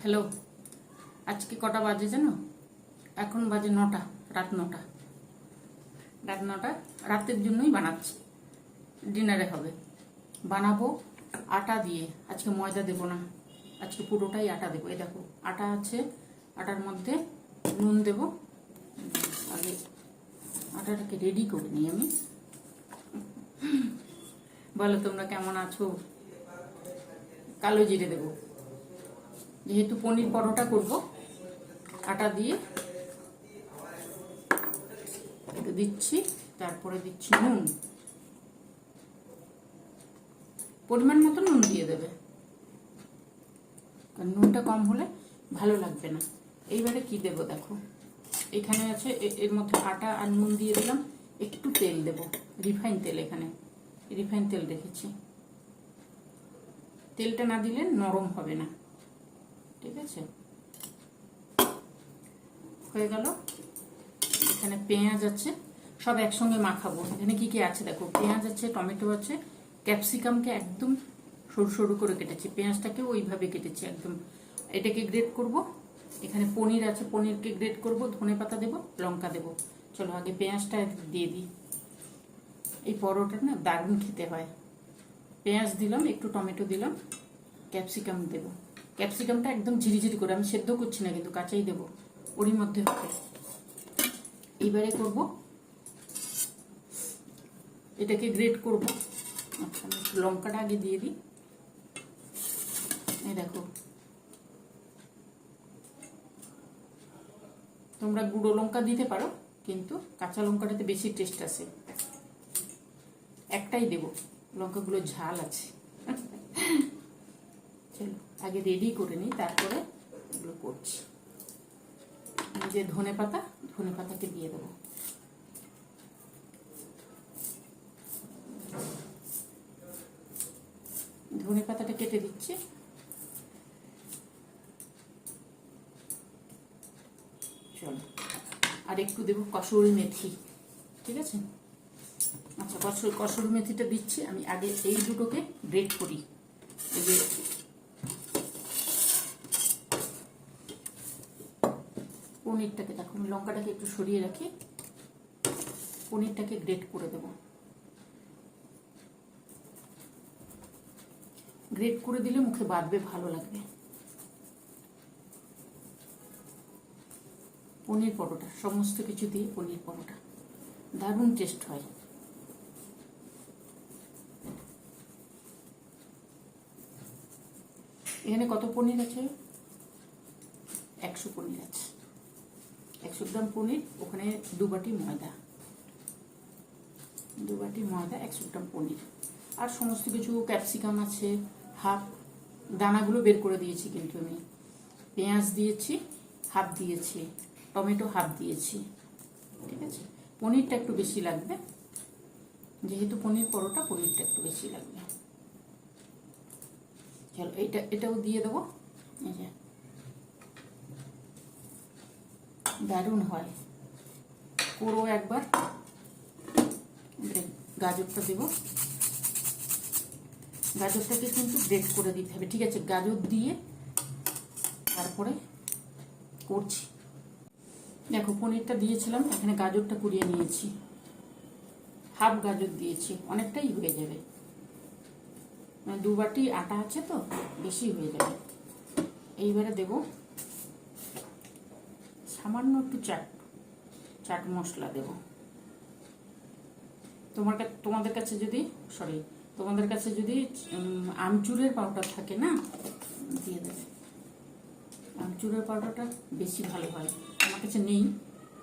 Hello, আজকে কটা বাজে জানো? এখন বাজে নটা, রাত নটা। রাত নটা, রাতের জন্যই বানাচ্ছি। ডিনারে হবে। বানাবো আটা দিয়ে। আজকে ময়দা দেবো না। আজকে পুরোটাই আটা দেবো। এই দেখো, আটা আছে, আটার মধ্যে নুন দেবো। আগে আটাটাকে রেডি করে নিই আমি। বলো তোমরা কেমন আছো? কালো জিরে দেবো। যেহেতু পনির পরোটা করব, আটা দিয়ে দিচ্ছি, তারপরে দিচ্ছি নুন। পরিমাণ মতো নুন দিয়ে দেবে। কারণ নুনটা কম হলে ভালো লাগবে না। এইবারে কি দেবো দেখো? এখানে আছে এর মধ্যে আটা আর নুন দিয়ে দিলাম। একটু তেল দেব, রিফাইন তেল এখানে। রিফাইন তেল রেখেছি। তেলটা না দিলে নরম হবে না। ঠিক আছে? হয়ে গেল? এখানে পেঁয়াজ আছে, সব একসঙ্গে মাখাবো। এখানে কি কি আছে দেখো? পেঁয়াজ আছে, টমেটো আছে, ক্যাপসিকামকে একদম সরু সরু করে কেটেছি। পেঁয়াজটাকে ওইভাবে কেটেছি একদম। এটাকে গ্রেট করব। এখানে পনির আছে, পনিরকে গ্রেট করব, ধনে পাতা দেবো, লঙ্কা দেবো। চলো আগে পেঁয়াজটা দিয়ে দিই। এই পরোটা না দারুণ খেতে হয়। পেঁয়াজ দিলাম, একটু টমেটো দিলাম, ক্যাপসিকাম দেব। ক্যাপসিকামটা একদম ঝিরিঝিরি করে, আমি সেদ্ধ করছি না কিন্তু কাঁচাই দেবো। ওরই মধ্যে হবে। এইবারে করব। এটাকে গ্রেট করব। আচ্ছা লঙ্কাটা আগে দিয়ে দিই। এই দেখো। তোমরা গুঁড়ো লঙ্কা দিতে পারো, কিন্তু কাঁচা লঙ্কাটাতে বেশি টেস্ট আছে। একটাই দেব। লঙ্কাগুলো ঝাল আছে। আগে রেডি করে নিই, তারপরে এগুলো করছি। যে ধনে পাতা, ধনে পাতাকে দিয়ে দেবো। ধনে পাতাটা কেটে দিচ্ছি। চলো, আর একটু দেবো কসুরি মেথি, ঠিক আছে? আচ্ছা কসুর, কসুরি মেথিটা দিচ্ছি। আমি আগে এই দুটোকে গ্রেট করি। এই যে পনিরটাকে, দেখো আমি লঙ্কাটাকে একটু সরিয়ে রাখি। পনিরটাকে গ্রেট করে দেব। গ্রেট করে দিলে মুখে বাঁধবে ভালো লাগবে। পনির পরোটা, সমস্ত কিছু দিয়ে পনির পরোটা। দারুণ টেস্ট হয়। এখানে কত পনির আছে? একশো পনির আছে। একশো পনির, ওখানে দু বাটি ময়দা। দু বাটি ময়দা একশো পনির। আর সমস্ত কিছু ক্যাপসিকাম আছে, হাফ। দানাগুলো বের করে দিয়েছি কিন্তু আমি। পেঁয়াজ দিয়েছি, হাফ দিয়েছি। টমেটো হাফ দিয়েছি। ঠিক আছে? পনিরটা একটু বেশি লাগবে। যেহেতু পনির পরোটা, পনিরটা একটু বেশি লাগবে। চলো এটা এটাও দিয়ে দেবো। এই যে দারুণ হয়। পুরো একবার গাজরটা দেব। গাজরটাকে কিন্তু গ্রেট করে দিতে হবে। ঠিক আছে, গাজর দিয়ে তারপরে করছি। দেখো, পনিরটা দিয়েছিলাম, এখানে গাজরটা কুড়িয়ে নিয়েছি। হাফ গাজর দিয়েছি, অনেকটাই হয়ে যাবে। মানে দু বাটি আটা আছে তো, বেশি হয়ে যাবে। এইবারে দেব সামান্য একটু চাট চাট মশলা দেব। তোমার তোমাদের কাছে যদি সরি তোমাদের কাছে যদি আমচুরের পাউডার থাকে না, দিয়ে দেবে। আমচুরের পাউডারটা বেশি ভালো হয়। আমার কাছে নেই।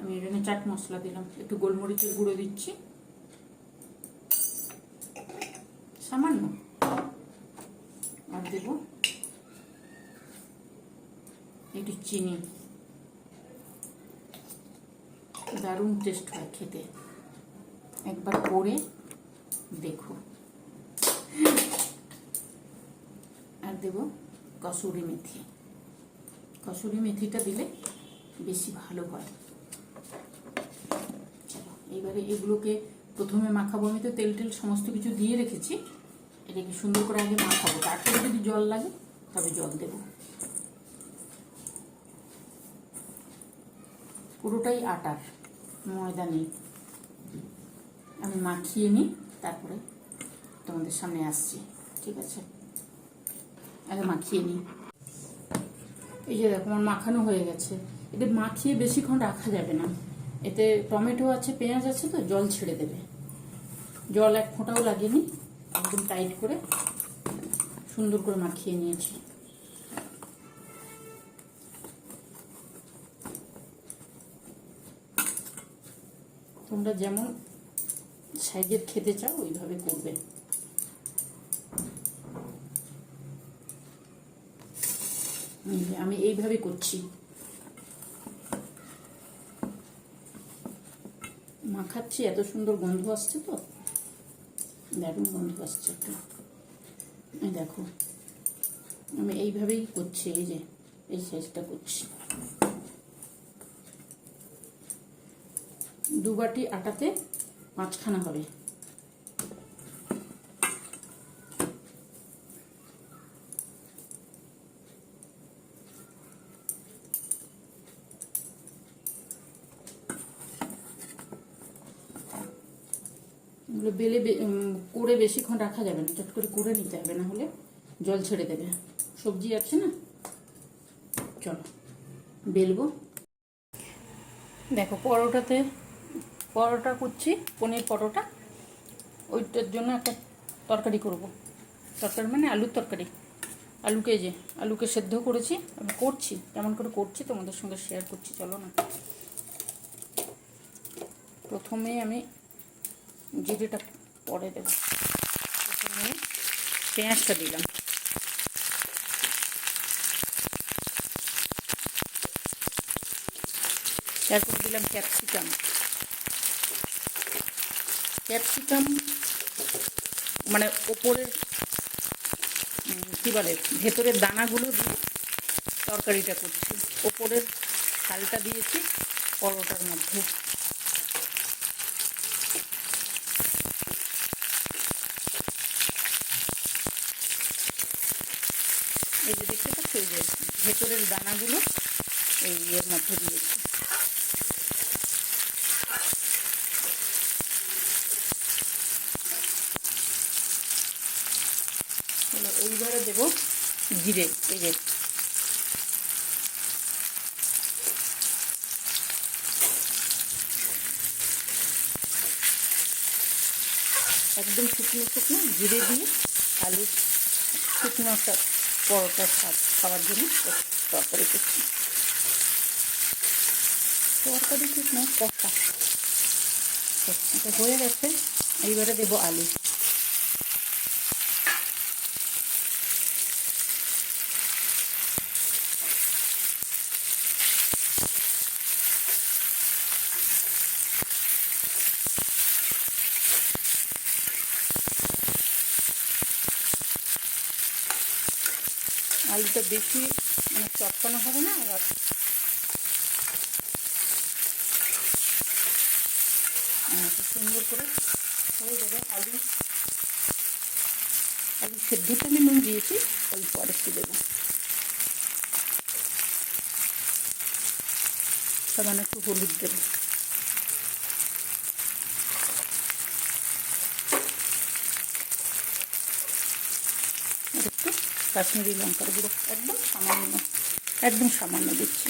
আমি এখানে চাট মশলা দিলাম। একটু গোলমরিচের গুঁড়ো দিচ্ছি। সামান্য। আর দেব একটু চিনি। দারুণ টেস্ট হয় খেতে। একবার করে দেখো। আর দেব কসুরি মেথি। কসুরি মেথিটা দিলে বেশি ভালো হয়। এবারে এগুলোকে প্রথমে মাখাবো। আমি তো তেল টেল সমস্ত কিছু দিয়ে রেখেছি। এটাকে সুন্দর করে আগে মাখাবো। তারপরে যদি জল লাগে, তবে জল দেব। পুরোটাই আটার। ময়দা নেই। আমি মাখিয়ে নিই, তারপরে তোমাদের সামনে আসছি, ঠিক আছে? আগে মাখিয়ে নিই। এই যে দেখো, আমার মাখানো হয়ে গেছে। এটা মাখিয়ে বেশিক্ষণ রাখা যাবে না। এতে টমেটো আছে, পেঁয়াজ আছে তো, জল ছেড়ে দেবে। জল এক ফোঁটাও লাগেনি, একদম টাইট করে সুন্দর করে মাখিয়ে নিয়েছি। তোমরা যেমন সাইজের খেতে চাও, ওইভাবে করবে। আমি এইভাবে করছি। মাখাচ্ছি, এত সুন্দর গন্ধ আসছে তো। দারুণ গন্ধ আসছে একটু। দেখো, আমি এইভাবেই করছি, এই যে, এই সাইজটা করছি। দু বাটি আটাতে পাঁচখানা হবে। এগুলো বেলে করে বেশিক্ষণ রাখা যাবে না, চট করে করে নিতে হবে, না হলে জল ছেড়ে দেবে। সবজি আছে না? চলো, বেলবো। দেখো, পরোটাতে পরোটা করছি পনির পরোটা। ওইটার জন্য একটা তরকারি করব। তরকারি মানে আলুর তরকারি। আলুকে যে আলুকে সেদ্ধ করেছি। আমি করছি, কেমন করে করছি তোমাদের সঙ্গে শেয়ার করছি, চলো না। প্রথমে আমি জিরেটা পরে দেবো। প্রথমে পেঁয়াজটা দিলাম। তারপর দিলাম ক্যাপসিকাম ক্যাপসিকাম মানে ওপরের কী বলে, ভেতরের দানাগুলো দিয়ে তরকারিটা করছি। ওপরের ছালটা দিয়েছি পরোটার মধ্যে। এই যে দেখতে পাচ্ছ, এই যে ভেতরের দানাগুলো এই এর মধ্যে দিয়েছি হলো এইবারে দেবো জিরে এই যে। একদম শুকনো শুকনো জিরে দিয়ে আলু শুকনো একটা পরোটা খাওয়ার জন্য তরকারি করছি। তরকারি ঠিক না, কষা। হয়ে গেছে, এইবারে দেবো আলু। আলুটা বেশি মানে চটকানো হবে না আহ, খুব সুন্দর করে হয়ে যাবে আলু। আলু সেদ্ধতে আমি নুন দিয়েছি অল্প পরে একটু দেবো। সামান্য একটু হলুদ দেবো আর একটু কাশ্মীরি লঙ্কার গুঁড়ো একদম সামান্য একদম সামান্য দিচ্ছি।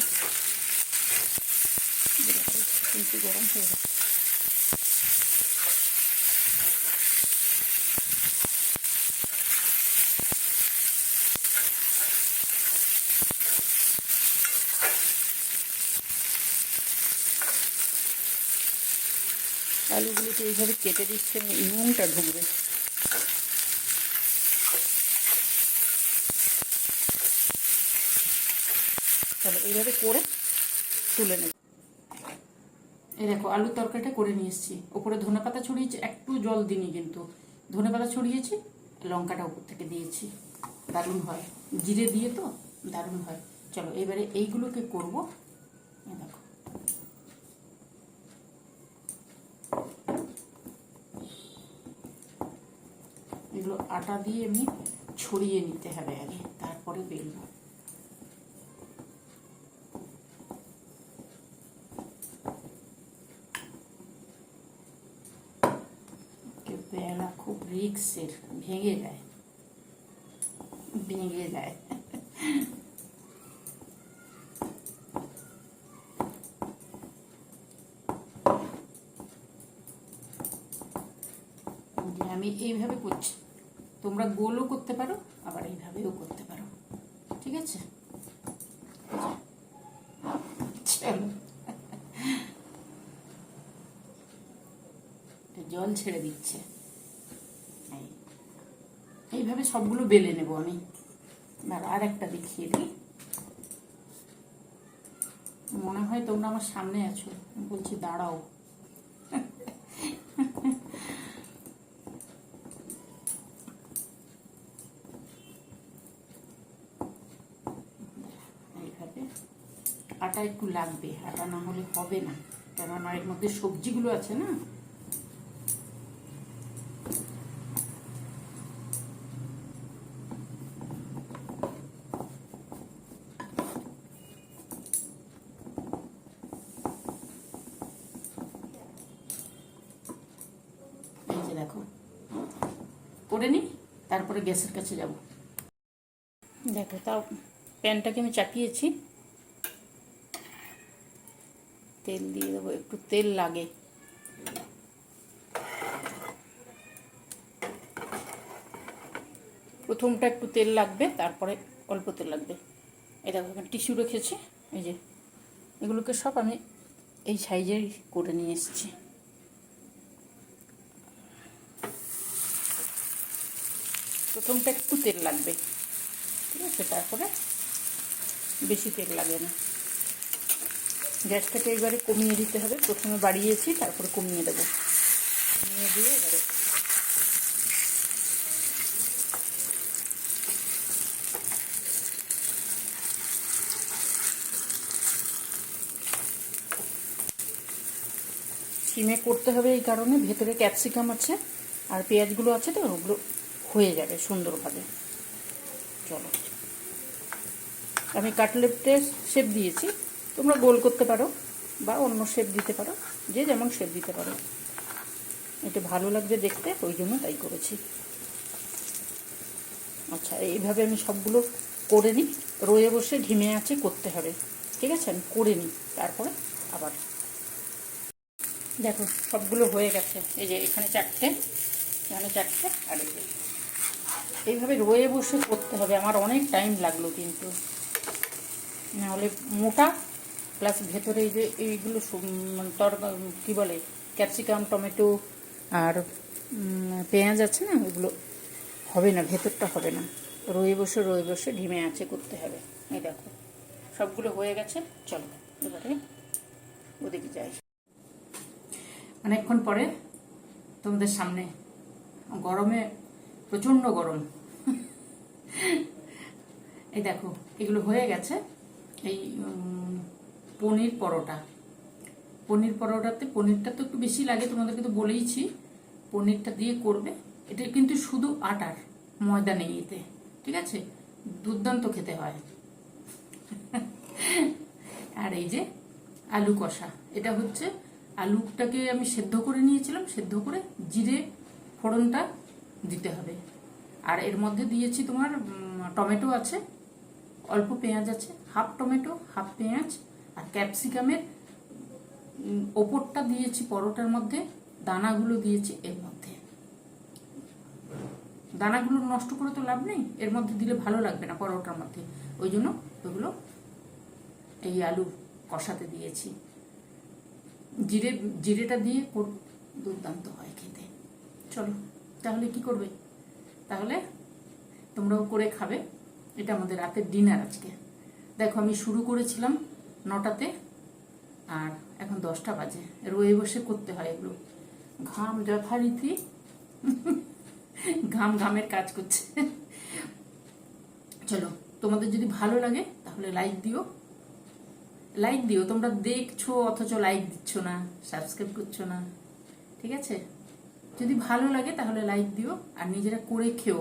কিন্তু গরম হয়ে গেছে। আলুগুলোকে এইভাবে কেটে দিচ্ছে আমি নুনটা ঢুকবে এইভাবে করে তুলে নেব। এই দেখো, আলুর তরকারিটা করে নিয়ে এসেছি। ওপরে ধনে পাতা ছড়িয়েছি, একটু জল দিইনি কিন্তু। ধনে পাতা ছড়িয়েছি, লঙ্কাটা উপর থেকে দিয়েছি। দারুণ হয়। জিরে দিয়ে তো, দারুণ হয়। চলো, এবারে এইগুলোকে করব। দেখো। এগুলো আটা দিয়ে এমনি ছড়িয়ে নিতে হবে আগে, তারপরে বেলবো। খুব রিক্সের ভেঙে যায় ভেঙে যায় আমি এইভাবে করছি। তোমরা গোলও করতে পারো, আবার এইভাবেও করতে পারো। ঠিক আছে? জল ছেড়ে দিচ্ছে। এইভাবে সবগুলো বেলে নেব আমি। আর একটা দেখিয়ে দিই। মনে হয় তোমরা আমার সামনে আছো। বলছি, দাঁড়াও। আটা একটু লাগবে, আটা না হলে হবে না। কেননা এর মধ্যে সবজিগুলো আছে না এই যে দেখো করে নিই, তারপরে গ্যাসের কাছে যাব। দেখো, তাও প্যানটাকে আমি চাপিয়েছি। তেল দিয়ে দেবো, একটু তেল লাগে। প্রথমটা একটু তেল লাগবে, তারপরে অল্প তেল লাগবে। এই দেখো, এখানে টিস্যু রেখেছি, এই যে। এগুলোকে সব আমি এই সাইজের করে নিয়ে এসেছি। প্রথমটা একটু তেল লাগবে। ঠিক আছে, তারপরে বেশি তেল লাগে না। গ্যাসটাকে এবারে কমিয়ে দিতে হবে। প্রথমে বাড়িয়েছি, তারপরে কমিয়ে দেবো। কমিয়ে দিয়ে এবারে সিমে করতে হবে এই কারণে। ভেতরে ক্যাপসিকাম আছে আর পেঁয়াজগুলো আছে তো, ওগুলো হয়ে যাবে সুন্দরভাবে। চলো। আমি কাটলেটের শেপ দিয়েছি। তোমরা গোল করতে পারো বা অন্য শেপ দিতে পারো। যে যেমন শেপ দিতে পারো। এটা ভালো লাগবে দেখতে, ওই জন্য তাই করেছি। আচ্ছা এইভাবে আমি সবগুলো করে নিই। রয়ে বসে ঢিমে আছে, করতে হবে। ঠিক আছে? আমি করে নিই। তারপরে আবার। দেখো, সবগুলো হয়ে গেছে। এই যে এখানে চারটে এখানে চারটে, আর এই এইভাবে রয়ে বসে করতে হবে, আমার অনেক টাইম লাগল কিন্তু। নাহলে মোটা প্লাস ভেতরে এই যে এইগুলো তর কী বলে ক্যাপসিকাম টমেটো আর পেঁয়াজ আছে না, ওগুলো হবে না, ভেতরটা হবে না। রয়ে বসে রয়ে বসে ঢিমে আছে করতে হবে। এই দেখো, সবগুলো হয়ে গেছে, চলো, এবারে ওদিকে যাই। অনেকক্ষণ পরে তোমাদের সামনে, গরমে প্রচণ্ড গরম। এই দেখো, এগুলো হয়ে গেছে। এই পনির পরোটা। পনির পরোটাতে, পনিরটা তো একটু বেশি লাগে, তোমাদেরকে তো বলেইছি। পনিরটা দিয়ে করবে। এটা কিন্তু শুধু আটার ময়দা নেই এতে, ঠিক আছে? দুর্দান্ত খেতে হয়। আর এই যে আলু কষা, এটা হচ্ছে আলুটাকে আমি সেদ্ধ করে নিয়েছিলাম। সেদ্ধ করে জিরে ফোড়নটা দিতে হবে। আর এর মধ্যে দিয়েছি তোমার টমেটো আছে, অল্প পেঁয়াজ আছে, হাফ টমেটো, হাফ পেঁয়াজ আর ক্যাপসিকামের ওপরটা দিয়েছি পরোটার মধ্যে, দানাগুলো দিয়েছি এর মধ্যে। দানাগুলো নষ্ট করে তো লাভ নেই, এর মধ্যে দিলে ভালো লাগবে না পরোটার মধ্যে। ওই জন্য ওগুলো এই আলু কষাতে দিয়েছি। জিরে, জিরেটা দিয়ে দুর্দান্ত হয় খেতে। চলো। তাহলে কি করবে? তাহলে তোমরাও করে খাবে। এটা আমাদের রাতের ডিনার আজকে। দেখো, আমি শুরু করেছিলাম নটাতে আর এখন দশটা বাজে। রয়ে বসে করতে হয় এগুলো। ঘাম, যথারীতি ঘাম ঘামের কাজ করছে। চলো, তোমাদের যদি ভালো লাগে তাহলে লাইক দিও। লাইক দিও, তোমরা দেখছ, অথচ লাইক দিচ্ছ না সাবস্ক্রাইব করছ না। ঠিক আছে? যদি ভালো লাগে তাহলে লাইক দিও আর নিজেরা করে খেও।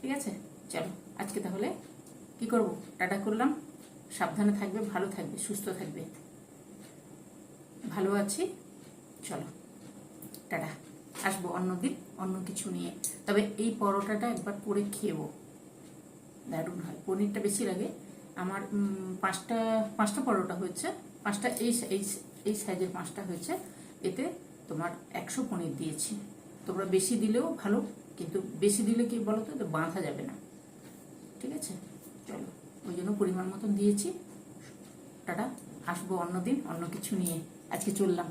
ঠিক আছে? চলো, আজকে তাহলে কি করব? টাটা করলাম। সাবধানে থাকবে, ভালো থাকবে, সুস্থ থাকবে। ভালো আছি। চলো, টাটা। আসব অন্যদিন অন্য কিছু নিয়ে। তবে এই পরোটাটা একবার করে খেয়েবো দারুণ হয়। পনিরটা বেশি লাগে। আমার পাঁচটা পাঁচটা পরোটা হয়েছে। পাঁচটা এই এই সাইজের পাঁচটা হয়েছে। এতে তোমার একশো পনির দিয়েছি। তোমরা বেশি দিলেও ভালো, কিন্তু বেশি দিলে কি বলো তো বাঁধা যাবে না। ঠিক আছে? চলো, ওই জন্য পরিমাণ মতন দিয়েছি। টাটা, আসব অন্যদিন, অন্য কিছু নিয়ে। আজকে চললাম।